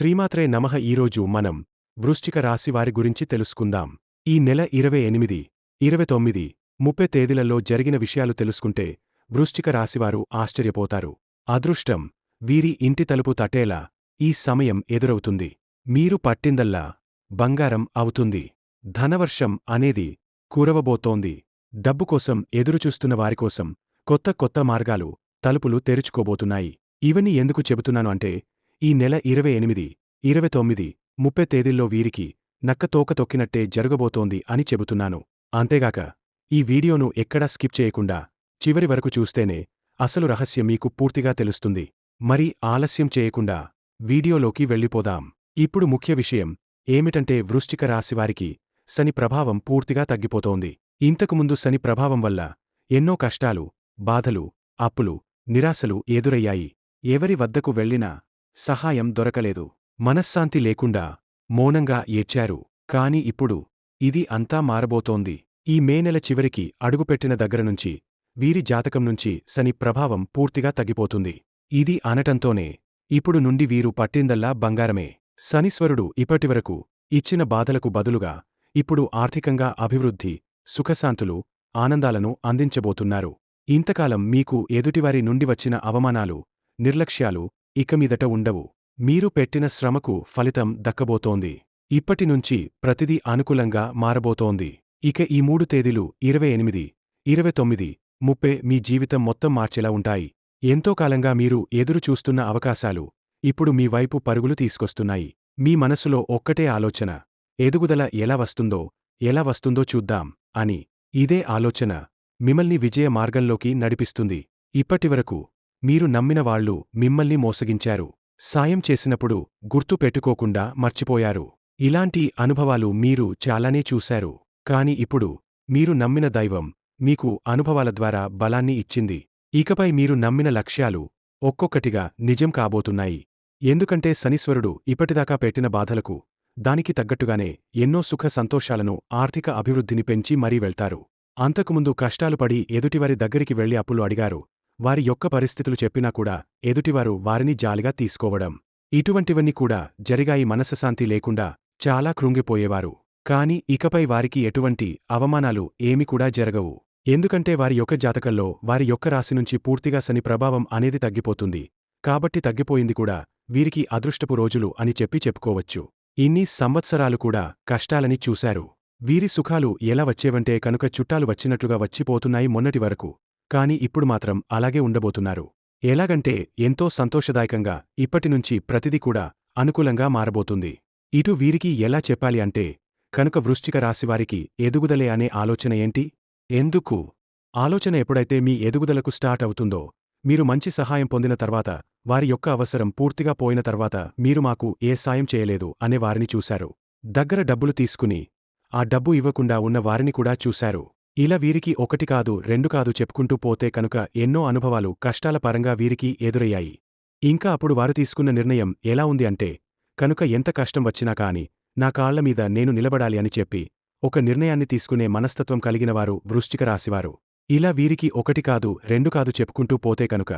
శ్రీమాత్రే నమః ఈరోజు మనం వృశ్చిక రాశివారి గురించి తెలుసుకుందాం. ఈ నెల ఇరవై ఎనిమిది ఇరవై తొమ్మిది ముప్పై తేదీలలో జరిగిన విషయాలు తెలుసుకుంటే వృశ్చిక రాశివారు ఆశ్చర్యపోతారు. అదృష్టం వీరి ఇంటి తలుపు తట్టేలా ఈ సమయం ఎదురవుతుంది. మీరు పట్టిందల్లా బంగారం అవుతుంది. ధనవర్షం అనేది కురవబోతోంది. డబ్బుకోసం ఎదురుచూస్తున్న వారికోసం కొత్త కొత్త మార్గాలు తలుపులు తెరుచుకోబోతున్నాయి. ఇవన్నీ ఎందుకు చెబుతున్నాను అంటే ఈ నెల ఇరవై ఎనిమిది ఇరవై తొమ్మిది ముప్పై తేదీల్లో వీరికి నక్క తోక తొక్కినట్టే జరగబోతోంది అని చెబుతున్నాను. అంతేగాక ఈ వీడియోను ఎక్కడా స్కిప్ చేయకుండా చివరి వరకు చూస్తేనే అసలు రహస్యం మీకు పూర్తిగా తెలుస్తుంది. మరి ఆలస్యం చేయకుండా వీడియోలోకి వెళ్ళిపోదాం. ఇప్పుడు ముఖ్య విషయం ఏమిటంటే వృశ్చిక రాశివారికి శని ప్రభావం పూర్తిగా తగ్గిపోతోంది. ఇంతకుముందు శని ప్రభావం వల్ల ఎన్నో కష్టాలు బాధలు అప్పులు నిరాశలు ఎదురయ్యాయి. ఎవరి వద్దకు వెళ్ళినా సహాయం దొరకలేదు. మనశ్శాంతి లేకుండా మౌనంగా ఏడ్చారు. కాని ఇప్పుడు ఇది అంతా మారబోతోంది. ఈ మే నెల చివరికి అడుగుపెట్టిన దగ్గరనుంచి వీరి జాతకం నుంచి శని ప్రభావం పూర్తిగా తగ్గిపోతుంది. ఇది అనటంతోనే ఇప్పుడు నుండి వీరు పట్టిందల్లా బంగారమే. శనీశ్వరుడు ఇప్పటివరకు ఇచ్చిన బాధలకు బదులుగా ఇప్పుడు ఆర్థికంగా అభివృద్ధి సుఖశాంతులు ఆనందాలను అందించబోతున్నారు. ఇంతకాలం మీకు ఎదుటివారి నుండి వచ్చిన అవమానాలు నిర్లక్ష్యాలు ఇకమీదట ఉండవు. మీరు పెట్టిన శ్రమకు ఫలితం దక్కబోతోంది. ఇప్పటినుంచి ప్రతిదీ అనుకూలంగా మారబోతోంది. ఇక ఈ మూడు తేదీలు ఇరవై ఎనిమిది ఇరవై తొమ్మిది ముప్పై మీ జీవితం మొత్తం మార్చేలా ఉంటాయి. ఎంతో కాలంగా మీరు ఎదురు చూస్తున్న అవకాశాలు ఇప్పుడు మీ వైపు పరుగులు తీసుకొస్తున్నాయి. మీ మనసులో ఒక్కటే ఆలోచన ఎదుగుదల ఎలా వస్తుందో ఎలా వస్తుందో చూద్దాం అని. ఇదే ఆలోచన మిమ్మల్ని విజయ మార్గంలోకి నడిపిస్తుంది. ఇప్పటివరకు మీరు నమ్మిన వాళ్ళు మిమ్మల్ని మోసగించారు. సాయం చేసినప్పుడు గుర్తు పెట్టుకోకుండా మర్చిపోయారు. ఇలాంటి అనుభవాలు మీరు చాలానే చూశారు. కాని ఇప్పుడు మీరు నమ్మిన దైవం మీకు అనుభవాల ద్వారా బలాన్ని ఇచ్చింది. ఇకపై మీరు నమ్మిన లక్ష్యాలు ఒక్కొక్కటిగా నిజం కాబోతున్నాయి. ఎందుకంటే శనీశ్వరుడు ఇప్పటిదాకా పెట్టిన బాధలకు దానికి తగ్గట్టుగానే ఎన్నో సుఖ సంతోషాలను ఆర్థిక అభివృద్ధిని పెంచి మరీ వెళ్తారు. అంతకుముందు కష్టాలు పడి ఎదుటివారి దగ్గరికి వెళ్ళి అప్పులు అడిగారు. వారి యొక్క పరిస్థితులు చెప్పినా కూడా ఎదుటివారు వారిని జాలిగా తీసుకోవడం. ఇటువంటివన్నీ కూడా జరిగాయి మనసశాంతి లేకుండా చాలా కృంగిపోయేవారు. కాని ఇకపై వారికి ఎటువంటి అవమానాలు ఏమి కూడా జరగవు. ఎందుకంటే వారి యొక్క జాతకంలో వారి యొక్క రాశి నుంచి పూర్తిగా శని ప్రభావం అనేది తగ్గిపోతుంది. కాబట్టి తగ్గిపోయింది కూడా వీరికి అదృష్టపు రోజులు అని చెప్పి చెప్పుకోవచ్చు. ఇన్ని సంవత్సరాలు కూడా కష్టాలని చూశారు. వీరి సుఖాలు ఎలా వచ్చేవంటే కనుక చుట్టాలు వచ్చినట్లుగా వచ్చిపోతున్నాయి మొన్నటి వరకు. కాని ఇప్పుడు మాత్రం అలాగే ఉండబోతున్నారు. ఎలాగంటే ఎంతో సంతోషదాయకంగా ఇప్పటినుంచి ప్రతిదీ కూడా అనుకూలంగా మారబోతుంది. ఇటు వీరికి ఎలా చెప్పాలి అంటే కనుక వృశ్చిక రాశివారికి ఎదుగుదలే అనే ఆలోచన ఏంటి? ఎందుకు? ఆలోచన ఎప్పుడైతే మీ ఎదుగుదలకు స్టార్ట్ అవుతుందో మీరు మంచి సహాయం పొందిన తర్వాత వారి యొక్క అవసరం పూర్తిగా పోయిన తర్వాత మీరు మాకు ఏ సాయం చేయలేదు అనే వారిని చూశారు. దగ్గర డబ్బులు తీసుకుని ఆ డబ్బు ఇవ్వకుండా ఉన్న వారిని కూడా చూశారు. ఇలా వీరికి ఒకటి కాదు రెండు కాదు చెప్పుకుంటూ పోతే కనుక ఎన్నో అనుభవాలు కష్టాల పరంగా వీరికి ఎదురయ్యాయి. ఇంకా అప్పుడు వారు తీసుకున్న నిర్ణయం ఎలా ఉంది అంటే కనుక ఎంత కష్టం వచ్చినా కాని నా కాళ్ళ మీద నేను నిలబడాలి అని చెప్పి ఒక నిర్ణయాన్ని తీసుకునే మనస్తత్వం కలిగినవారు వృశ్చిక రాశివారు. ఇలా వీరికి ఒకటి కాదు రెండు కాదు చెప్పుకుంటూ పోతే కనుక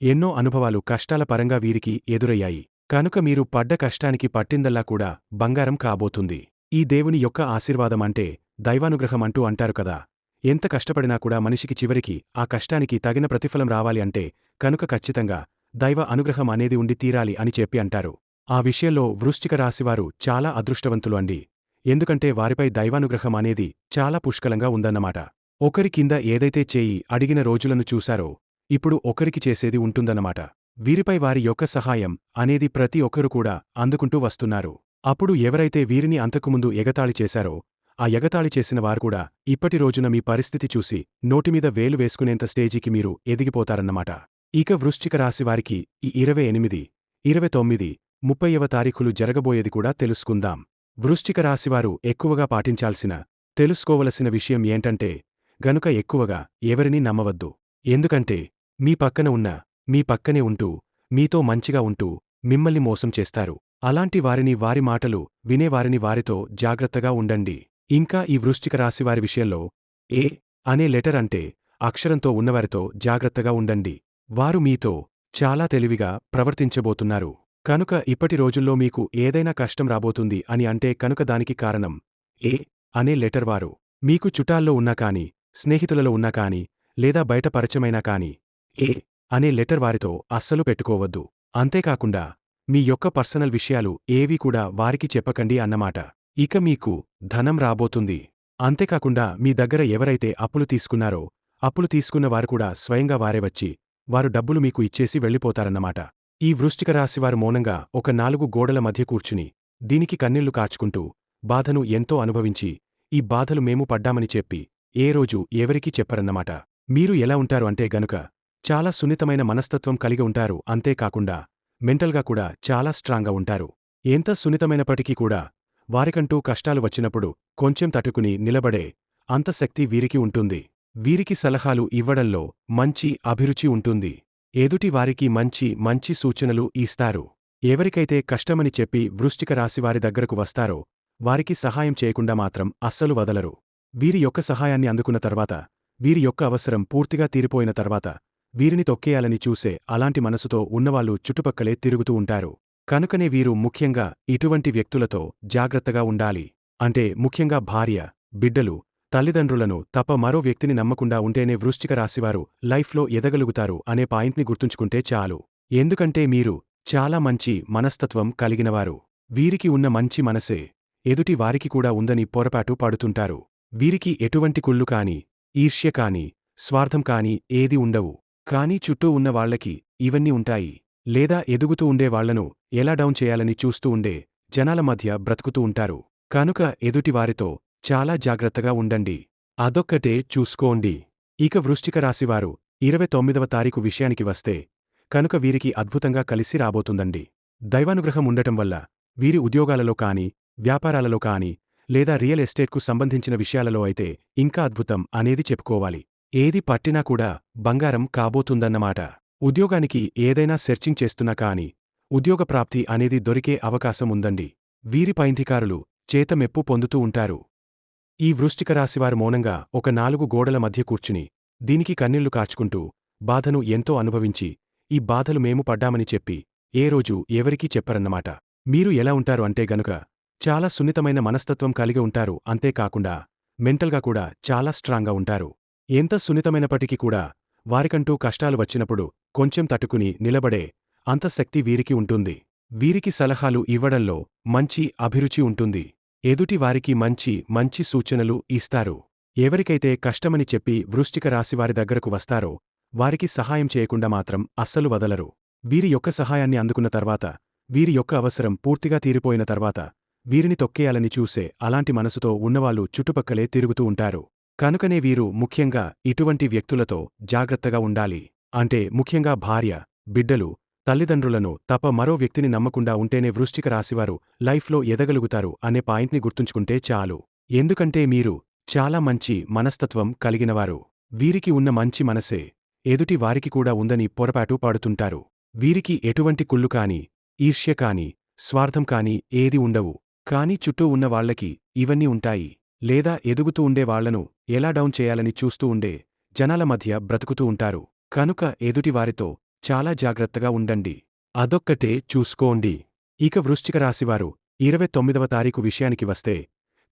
ఎన్నో అనుభవాలు కష్టాల పరంగా వీరికి ఎదురయ్యాయి. కనుక మీరు పడ్డ కష్టానికి పట్టిందల్లా కూడా బంగారం కాబోతుంది. ఈ దేవుని యొక్క ఆశీర్వాదం అంటే దైవానుగ్రహం అంటూ అంటారు కదా. ఎంత కష్టపడినా కూడా మనిషికి చివరికి ఆ కష్టానికి తగిన ప్రతిఫలం రావాలి అంటే కనుక ఖచ్చితంగా దైవ అనుగ్రహం అనేది ఉండి తీరాలి అని చెప్పి అంటారు. ఆ విషయంలో వృశ్చిక రాశివారు చాలా అదృష్టవంతులు అండి. ఎందుకంటే వారిపై దైవానుగ్రహం అనేది చాలా పుష్కలంగా ఉందన్నమాట. ఒకరి కింద ఏదైతే చేయి అడిగిన రోజులను చూశారో ఇప్పుడు ఒకరికి చేసేది ఉంటుందన్నమాట. వీరిపై వారి యొక్క సహాయం అనేది ప్రతి ఒక్కరు కూడా అందుకుంటూ వస్తున్నారు. అప్పుడు ఎవరైతే వీరిని అంతకుముందు ఎగతాళి చేశారో ఆ ఎగతాళి చేసిన వారు కూడా ఇప్పటి రోజున మీ పరిస్థితి చూసి నోటిమీద వేలు వేసుకునేంత స్టేజికి మీరు ఎదిగిపోతారన్నమాట. ఇక వృశ్చిక రాశివారికి ఈ ఇరవై ఎనిమిది ఇరవై తొమ్మిది ముప్పైవ తారీఖులు జరగబోయేది కూడా తెలుసుకుందాం. వృశ్చిక రాశివారు ఎక్కువగా పాటించాల్సిన తెలుసుకోవలసిన విషయం ఏంటంటే గనుక ఎక్కువగా ఎవరినీ నమ్మవద్దు. ఎందుకంటే మీ పక్కన ఉన్న మీ పక్కనే ఉంటూ మీతో మంచిగా ఉంటూ మిమ్మల్ని మోసం చేస్తారు. అలాంటి వారిని వారి మాటలు వినేవారిని వారితో జాగ్రత్తగా ఉండండి. ఇంకా ఈ వృశ్చిక రాశివారి విషయంలో ఏ అనే లెటర్ అంటే అక్షరంతో ఉన్నవారితో జాగ్రత్తగా ఉండండి. వారు మీతో చాలా తెలివిగా ప్రవర్తించబోతున్నారు. కనుక ఇప్పటి రోజుల్లో మీకు ఏదైనా కష్టం రాబోతుంది అని అంటే కనుక దానికి కారణం ఏ అనే లెటర్ వారు. మీకు చుట్టాల్లో ఉన్నా కాని స్నేహితులలో ఉన్నా కాని లేదా బయట పరిచయమైనా కాని ఏ అనే లెటర్ వారితో అస్సలు పెట్టుకోవద్దు. అంతేకాకుండా మీ యొక్క పర్సనల్ విషయాలు ఏవీ కూడా వారికి చెప్పకండి అన్నమాట. ఇక మీకు ధనం రాబోతుంది. అంతేకాకుండా మీ దగ్గర ఎవరైతే అప్పులు తీసుకున్నారో అప్పులు తీసుకున్న వారు కూడా స్వయంగా వారే వచ్చి వారు డబ్బులు మీకు ఇచ్చేసి వెళ్ళిపోతారన్నమాట. ఈ వృష్టిక రాశివారు మౌనంగా ఒక నాలుగు గోడల మధ్య కూర్చుని దీనికి కన్నీళ్ళు కాచుకుంటూ బాధను ఎంతో అనుభవించి ఈ బాధలు మేము పడ్డామని చెప్పి ఏ రోజు ఎవరికీ చెప్పరన్నమాట. మీరు ఎలా ఉంటారు అంటే గనుక చాలా సున్నితమైన మనస్తత్వం కలిగి ఉంటారు. అంతేకాకుండా మెంటల్గా కూడా చాలా స్ట్రాంగ్గా ఉంటారు. ఎంత సున్నితమైనప్పటికీ కూడా వారికంటూ కష్టాలు వచ్చినప్పుడు కొంచెం తట్టుకుని నిలబడే అంత శక్తి వీరికి ఉంటుంది. వీరికి సలహాలు ఇవ్వడంలో మంచి అభిరుచి ఉంటుంది. ఎదుటి వారికి మంచి మంచి సూచనలు ఇస్తారు. ఎవరికైతే కష్టమని చెప్పి వృష్టిక రాశివారి దగ్గరకు వస్తారో వారికి సహాయం చేయకుండా మాత్రం అస్సలు వదలరు. వీరి యొక్క సహాయాన్ని అందుకున్న తర్వాత వీరి యొక్క అవసరం పూర్తిగా తీరిపోయిన తర్వాత వీరిని తొక్కేయాలని చూసే అలాంటి మనసుతో ఉన్నవాళ్ళు చుట్టుపక్కలే తిరుగుతూ ఉంటారు. కనుకనే వీరు ముఖ్యంగా ఇటువంటి వ్యక్తులతో జాగ్రత్తగా ఉండాలి. అంటే ముఖ్యంగా భార్య బిడ్డలు తల్లిదండ్రులను తప్ప మరో వ్యక్తిని నమ్మకుండా ఉంటేనే వృశ్చిక రాశివారు లైఫ్లో ఎదగలుగుతారు అనే పాయింట్ని గుర్తుంచుకుంటే చాలు. ఎందుకంటే మీరు చాలా మంచి మనస్తత్వం కలిగినవారు. వీరికి ఉన్న మంచి మనసే ఎదుటి వారికి కూడా ఉందని పొరపాటు పడుతుంటారు. వీరికి ఎటువంటి కుళ్ళు కాని ఈర్ష్య కాని స్వార్థం కాని ఏది ఉండవు. కానీ చుట్టూ ఉన్న వాళ్ళకి ఇవన్నీ ఉంటాయి. లేదా ఎదుగుతూ ఉండేవాళ్ళను ఎలా డౌన్ చేయాలని చూస్తూ ఉండే జనాల మధ్య బ్రతుకుతూ ఉంటారు. కనుక ఎదుటివారితో చాలా జాగ్రత్తగా ఉండండి. అదొక్కటే చూసుకోండి. ఇక వృశ్చిక రాశివారు ఇరవై తొమ్మిదవ తారీఖు విషయానికి వస్తే కనుక వీరికి అద్భుతంగా కలిసి రాబోతుందండి. దైవానుగ్రహం ఉండటం వల్ల వీరి ఉద్యోగాలలో కాని వ్యాపారాలలో కాని లేదా రియల్ ఎస్టేట్కు సంబంధించిన విషయాలలో అయితే ఇంకా అద్భుతం అనేది చెప్పుకోవాలి. ఏది పట్టినా కూడా బంగారం కాబోతుందన్నమాట. ఉద్యోగానికి ఏదైనా సెర్చింగ్ చేస్తున్నా కాని ఉద్యోగ ప్రాప్తి అనేది దొరికే అవకాశం ఉందండి. వీరి పైంధికారులు చేతమెప్పు పొందుతూ ఉంటారు. ఈ వృశ్చిక రాశివారు మౌనంగా ఒక నాలుగు గోడల మధ్య కూర్చుని దీనికి కన్నీళ్ళు కాచుకుంటూ బాధను ఎంతో అనుభవించి ఈ బాధలు మేము పడ్డామని చెప్పి ఏ రోజు ఎవరికీ చెప్పరన్నమాట. మీరు ఎలా ఉంటారు అంటే గనుక చాలా సున్నితమైన మనస్తత్వం కలిగి ఉంటారు. అంతేకాకుండా మెంటల్గా కూడా చాలా స్ట్రాంగ్గా ఉంటారు. ఎంత సున్నితమైనప్పటికీ కూడా వారికంటూ కష్టాలు వచ్చినప్పుడు కొంచెం తట్టుకుని నిలబడే అంత శక్తి వీరికి ఉంటుంది. వీరికి సలహాలు ఇవ్వడంలో మంచి అభిరుచి ఉంటుంది. ఎదుటి వారికి మంచి మంచి సూచనలు ఇస్తారు. ఎవరికైతే కష్టమని చెప్పి వృశ్చిక రాశివారి దగ్గరకు వస్తారో వారికి సహాయం చేయకుండా మాత్రం అస్సలు వదలరు. వీరి యొక్క సహాయాన్ని అందుకున్న తర్వాత వీరి యొక్క అవసరం పూర్తిగా తీరిపోయిన తర్వాత వీరిని తొక్కేయాలని చూసే అలాంటి మనసుతో ఉన్నవాళ్ళు చుట్టుపక్కలే తిరుగుతూ ఉంటారు. కనుకనే వీరు ముఖ్యంగా ఇటువంటి వ్యక్తులతో జాగ్రత్తగా ఉండాలి. అంటే ముఖ్యంగా భార్య బిడ్డలు తల్లిదండ్రులను తప్ప మరో వ్యక్తిని నమ్మకుండా ఉంటేనే వృష్టిక రాశివారు లైఫ్లో ఎదగలుగుతారు అనే పాయింట్ని గుర్తుంచుకుంటే చాలు. ఎందుకంటే మీరు చాలా మంచి మనస్తత్వం కలిగినవారు. వీరికి ఉన్న మంచి మనసే. ఎదుటి వారికి కూడా ఉందని పొరపాటు పాడుతుంటారు. వీరికి ఎటువంటి కుళ్ళు కాని ఈర్ష్య కాని స్వార్థం కాని ఏది ఉండవు. కాని చుట్టూ ఉన్నవాళ్ళకి ఇవన్నీ ఉంటాయి. లేదా ఎదుగుతూ ఉండే వాళ్ళను ఎలా డౌన్ చేయాలని చూస్తూ ఉండే జనాల మధ్య బ్రతుకుతూ ఉంటారు. కనుక ఎదుటివారితో చాలా జాగ్రత్తగా ఉండండి. అదొక్కటే చూసుకోండి. ఇక వృశ్చిక రాశివారు ఇరవై తొమ్మిదవ తారీఖు విషయానికి వస్తే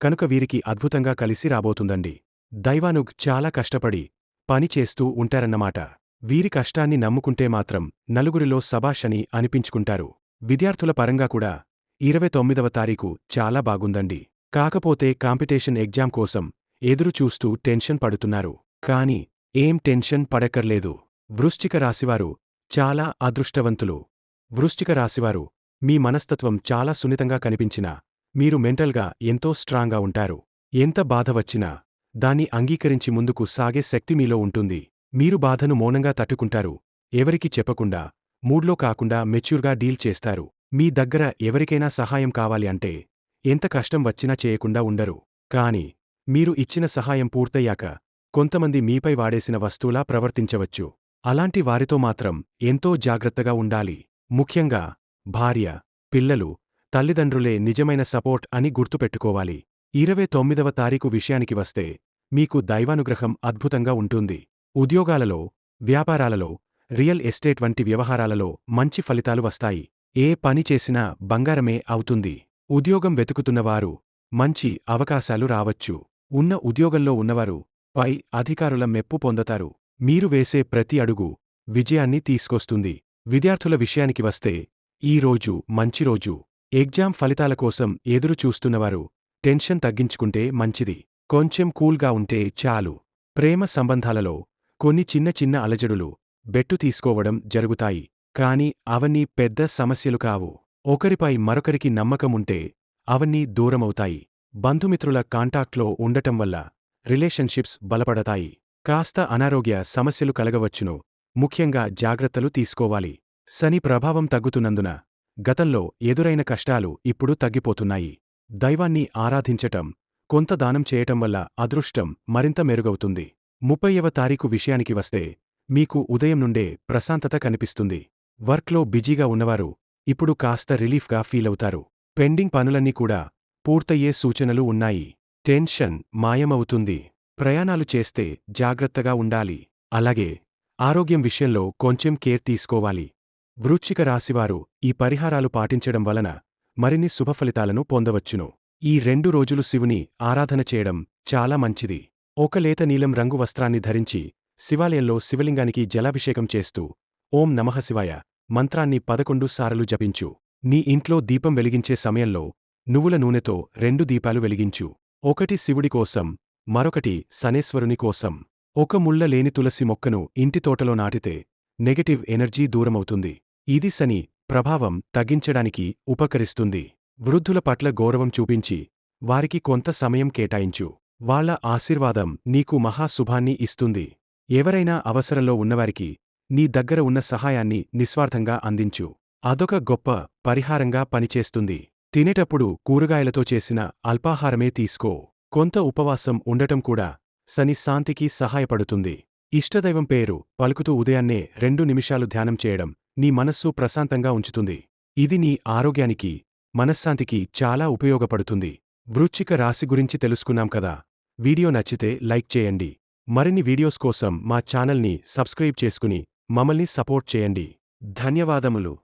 కనుక వీరికి అద్భుతంగా కలిసి రాబోతుందండి. దైవానుగ్ చాలా కష్టపడి పని చేస్తూ ఉంటారన్నమాట. వీరి కష్టాన్ని నమ్ముకుంటే మాత్రం నలుగురిలో సబాషని అనిపించుకుంటారు. విద్యార్థుల పరంగా కూడా ఇరవై తొమ్మిదవ తారీఖు చాలా బాగుందండి. కాకపోతే కాంపిటీషన్ ఎగ్జామ్ కోసం ఎదురు చూస్తూ టెన్షన్ పడుతున్నారు. కాని ఏం టెన్షన్ పడక్కర్లేదు. వృశ్చిక రాశివారు చాలా అదృష్టవంతులు. వృశ్చిక రాశివారు మీ మనస్తత్వం చాలా సున్నితంగా కనిపించినా మీరు మెంటల్గా ఎంతో స్ట్రాంగ్గా ఉంటారు. ఎంత బాధ వచ్చినా దాన్ని అంగీకరించి ముందుకు సాగే శక్తి మీలో ఉంటుంది. మీరు బాధను మౌనంగా తట్టుకుంటారు. ఎవరికి చెప్పకుండా మూడ్లో కాకుండా మెచ్యూర్గా డీల్ చేస్తారు. మీ దగ్గర ఎవరికైనా సహాయం కావాలి అంటే ఎంత కష్టం వచ్చినా చేయకుండా ఉండరు. కాని మీరు ఇచ్చిన సహాయం పూర్తయ్యాక కొంతమంది మీపై వాడేసిన వస్తువులా ప్రవర్తించవచ్చు. అలాంటి వారితో మాత్రం ఎంతో జాగ్రత్తగా ఉండాలి. ముఖ్యంగా భార్య పిల్లలు తల్లిదండ్రులే నిజమైన సపోర్ట్ అని గుర్తుపెట్టుకోవాలి. ఇరవై తొమ్మిదవ తారీఖు విషయానికి వస్తే మీకు దైవానుగ్రహం అద్భుతంగా ఉంటుంది. ఉద్యోగాలలో వ్యాపారాలలో రియల్ ఎస్టేట్ వంటి వ్యవహారాలలో మంచి ఫలితాలు వస్తాయి. ఏ పని చేసినా బంగారమే అవుతుంది. ఉద్యోగం వెతుకుతున్నవారు మంచి అవకాశాలు రావచ్చు. ఉన్న ఉద్యోగంలో ఉన్నవారు పై అధికారుల మెప్పు పొందతారు. మీరు వేసే ప్రతి అడుగు విజయాన్ని తీసుకొస్తుంది. విద్యార్థుల విషయానికి వస్తే ఈ రోజు మంచి రోజు. ఎగ్జామ్ ఫలితాల కోసం ఎదురు చూస్తున్నవారు టెన్షన్ తగ్గించుకుంటే మంచిది. కొంచెం కూల్గా ఉంటే చాలు. ప్రేమ సంబంధాలలో కొన్ని చిన్న చిన్న అలజడులు బెట్టు తీసుకోవడం జరుగుతాయి. కాని అవన్నీ పెద్ద సమస్యలు కావు. ఒకరిపై మరొకరికి నమ్మకముంటే అవన్నీ దూరమవుతాయి. బంధుమిత్రుల కాంటాక్ట్లో ఉండటం వల్ల రిలేషన్షిప్స్ బలపడతాయి. కాస్త అనారోగ్య సమస్యలు కలగవచ్చును. ముఖ్యంగా జాగ్రత్తలు తీసుకోవాలి. శని ప్రభావం తగ్గుతున్నందున గతంలో ఎదురైన కష్టాలు ఇప్పుడు తగ్గిపోతున్నాయి. దైవాన్ని ఆరాధించటం కొంత దానం చేయటం వల్ల అదృష్టం మరింత మెరుగవుతుంది. ముప్పైవ తారీఖు విషయానికి వస్తే మీకు ఉదయం నుండే ప్రశాంతత కనిపిస్తుంది. వర్క్లో బిజీగా ఉన్నవారు ఇప్పుడు కాస్త రిలీఫ్గా ఫీలవుతారు. పెండింగ్ పనులన్నీ కూడా పూర్తయ్యే సూచనలు ఉన్నాయి. టెన్షన్ మాయమవుతుంది. ప్రయాణాలు చేస్తే జాగ్రత్తగా ఉండాలి. అలాగే ఆరోగ్యం విషయంలో కొంచెం కేర్ తీసుకోవాలి. వృశ్చిక రాశివారు ఈ పరిహారాలు పాటించడం వలన మరిన్ని శుభఫలితాలను పొందవచ్చును. ఈ రెండు రోజులు శివుని ఆరాధన చేయడం చాలా మంచిది. ఒక లేత నీలం రంగు వస్త్రాన్ని ధరించి శివాలయంలో శివలింగానికి జలాభిషేకం చేస్తూ ఓం నమః శివాయ మంత్రాన్ని పదకొండు సారలు జపించు. నీ ఇంట్లో దీపం వెలిగించే సమయంలో నువ్వుల నూనెతో రెండు దీపాలు వెలిగించు. ఒకటి శివుడి కోసం మరొకటి శనేశ్వరుని కోసం. ఒక ముళ్ళ లేని తులసి మొక్కను ఇంటి తోటలో నాటితే నెగటివ్ ఎనర్జీ దూరమవుతుంది. ఇది శని ప్రభావం తగ్గించడానికి ఉపకరిస్తుంది. వృద్ధుల పట్ల గౌరవం చూపించి వారికి కొంత సమయం కేటాయించు. వాళ్ళ ఆశీర్వాదం నీకు మహాశుభాన్ని ఇస్తుంది. ఎవరైనా అవసరంలో ఉన్నవారికి నీ దగ్గర ఉన్న సహాయాన్ని నిస్వార్థంగా అందించు. అదొక గొప్ప పరిహారంగా పనిచేస్తుంది. తినేటప్పుడు కూరగాయలతో చేసిన అల్పాహారమే తీసుకో. కొంత ఉపవాసం ఉండటం కూడా శని శాంతికి సహాయపడుతుంది. ఇష్టదైవం పేరు పలుకుతూ ఉదయాన్నే రెండు నిమిషాలు ధ్యానం చేయడం నీ మనస్సు ప్రశాంతంగా ఉంచుతుంది. ఇది నీ ఆరోగ్యానికి మనశ్శాంతికి చాలా ఉపయోగపడుతుంది. వృచ్చిక రాశి గురించి తెలుసుకున్నాం కదా? వీడియో నచ్చితే లైక్ చేయండి. మరిన్ని వీడియోస్ కోసం మా ఛానల్ని సబ్స్క్రైబ్ చేసుకుని మమ్మల్ని సపోర్ట్ చేయండి. ధన్యవాదములు.